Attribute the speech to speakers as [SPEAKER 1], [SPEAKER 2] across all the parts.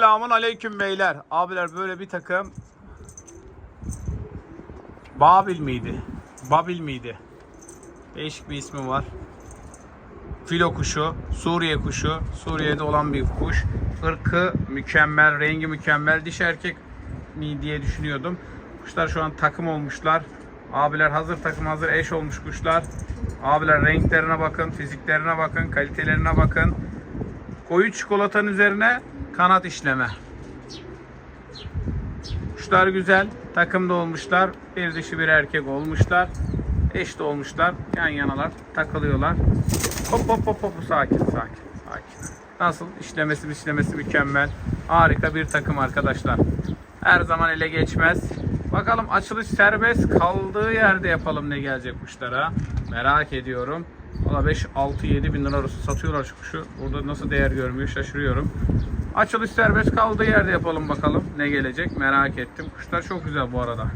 [SPEAKER 1] Selamun aleyküm beyler. Abiler böyle bir takım Babil miydi? Babil miydi? Değişik bir ismi var. Filo kuşu, Suriye kuşu, Suriye'de olan bir kuş. Irkı mükemmel, rengi mükemmel. Diş erkek mi diye düşünüyordum. Kuşlar şu an takım olmuşlar. Abiler hazır takım hazır eş olmuş kuşlar. Abiler renklerine bakın, fiziklerine bakın, kalitelerine bakın. Koyu çikolatanın üzerine kanat işleme. Kuşlar güzel. Takımda olmuşlar. Bir dişi bir erkek olmuşlar. Eş de olmuşlar. Yan yanalar. Takılıyorlar. Hop hop hop hop. Sakin sakin. Sakin. Nasıl? İşlemesi işlemesi mükemmel. Harika bir takım arkadaşlar. Her zaman ele geçmez. Bakalım açılış serbest kaldığı yerde yapalım ne gelecek kuşlara. Merak ediyorum. Valla 5, 6, 7 bin lira arası satıyorlar şu kuşu. Burada nasıl değer görmüyor şaşırıyorum. Açılış serbest kaldığı yerde yapalım bakalım ne gelecek merak ettim. Kuşlar çok güzel bu arada.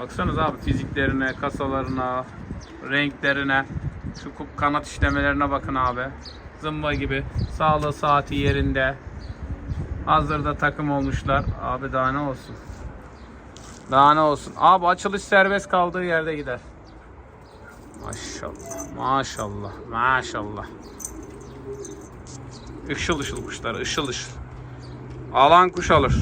[SPEAKER 1] Baksanız abi fiziklerine, kasalarına, renklerine, şu kanat işlemelerine bakın abi. Zımba gibi. Sağlığı saati yerinde. Hazırda takım olmuşlar. Abi daha ne olsun. Daha ne olsun. Abi açılış serbest kaldığı yerde gider. Maşallah. Maşallah. Maşallah. Işıl ışıl kuşlar. ışıl ışıl. Alan kuş alır.